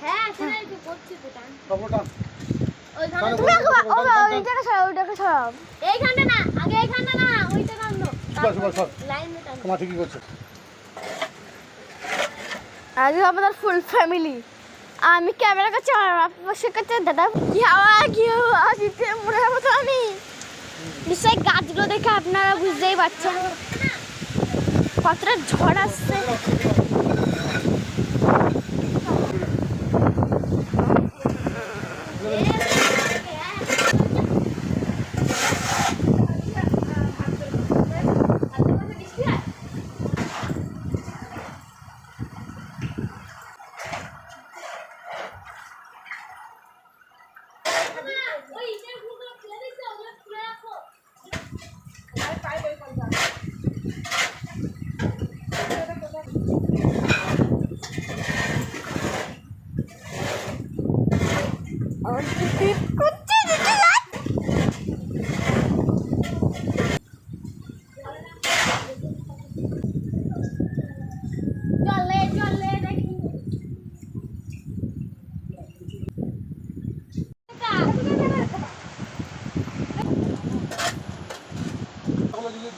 হ্যাঁ টান। ওই ওইটা টানো। লাইন টানো। আমাদের ফুল ফ্যামিলি আমি ক্যামেরা কাছে আর বসে কাছে দাদা কি হাওয়া কি হাওয়া দিতে মরে যাব তো আমি। নিশ্চয়ই গাছগুলো দেখে আপনারা বুঝতেই পারছেন। কতটা ঝড় আসছে।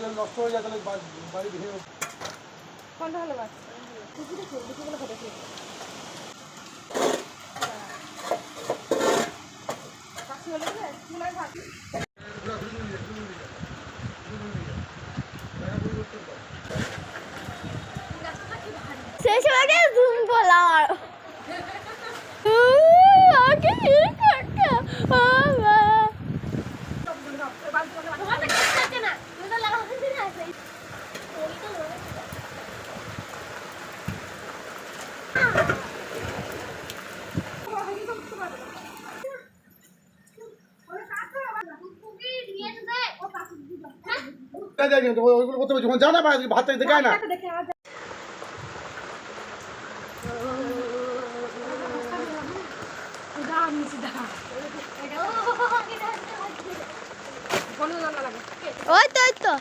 যদি নষ্ট হয়ে যায় তাহলে বাড়ি ভেঙে জুম করলাম আর আগে কি করতে বাবা তোমার তো কিছু আছে না তুমি তো লাগাও দিন না সেই ওই তো যায় যায়, কিন্তু ওইগুলো করতে পারছি যখন জানা ভাত থেকে দেখায় না। ওই তো ওই তো।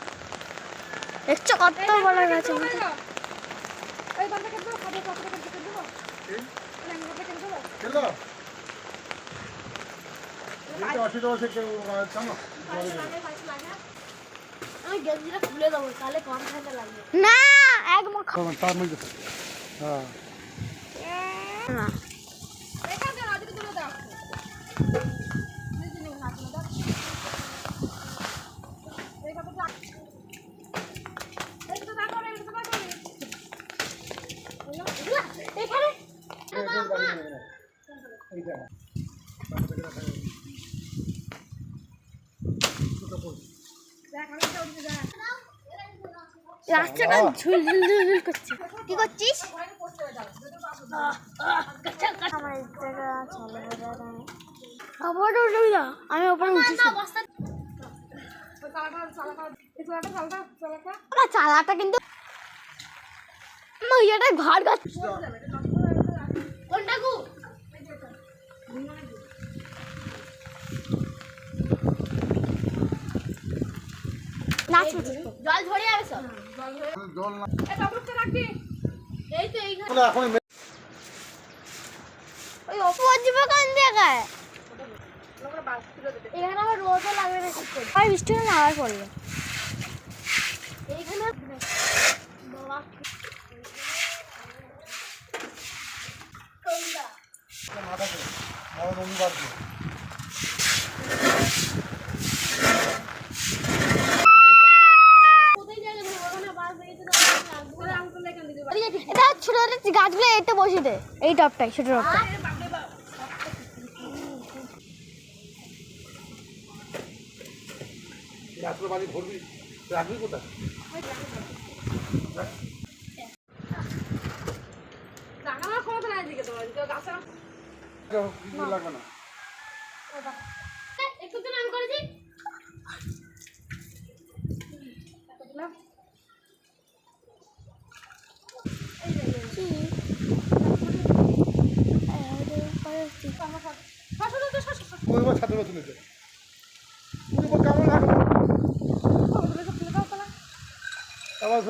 দেখছ কত বড় গাছ অসুবিধা হচ্ছে কেউ জানো? আমি গেঞ্জিটা খুলে দেবো তাহলে কম ঠান্ডা লাগবে। না এক মুখ তখন তার মধ্যে হ্যাঁ। না। এখানে এই যে বাড়ি নিয়ে গেলো। এইটা। তারপর থেকে রাখা যাবে। দুটো ফুল। রাস্তাটা ঝুল ঝুল ঝুল ঝুল করছে। কি করছিস? আমি ওপরে চালাটা কিন্তু আমার ইয়েটা ঘর ঘর কোনটা গু? নাচ জল ধরে যাবে সব জল না এই তো এইখানে। না, এখন মে- ওই অপর যাবে কোন জায়গায় এখানে আবার রোদও লাগবে না ঠিক করে। আর বৃষ্টি হলে আবার পড়ল এইখানে মাথা করে। আমার ছোট গাছগুলো এতে বসে দে। এই টপটাই ছোট টপটা। একটু তো আমি করেছি। তুমি তুমি কেমন লাগল? আবার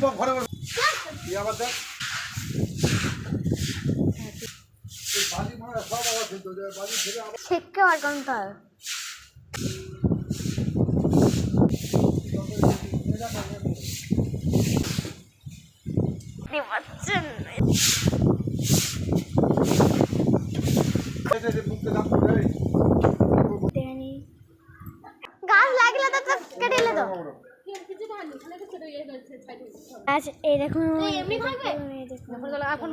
সব ঘরে ঘরে আবার দেখ। শিক্ষা অর্জন কর গাছ লাগলে তো কেটে তো। এখন মনে এখন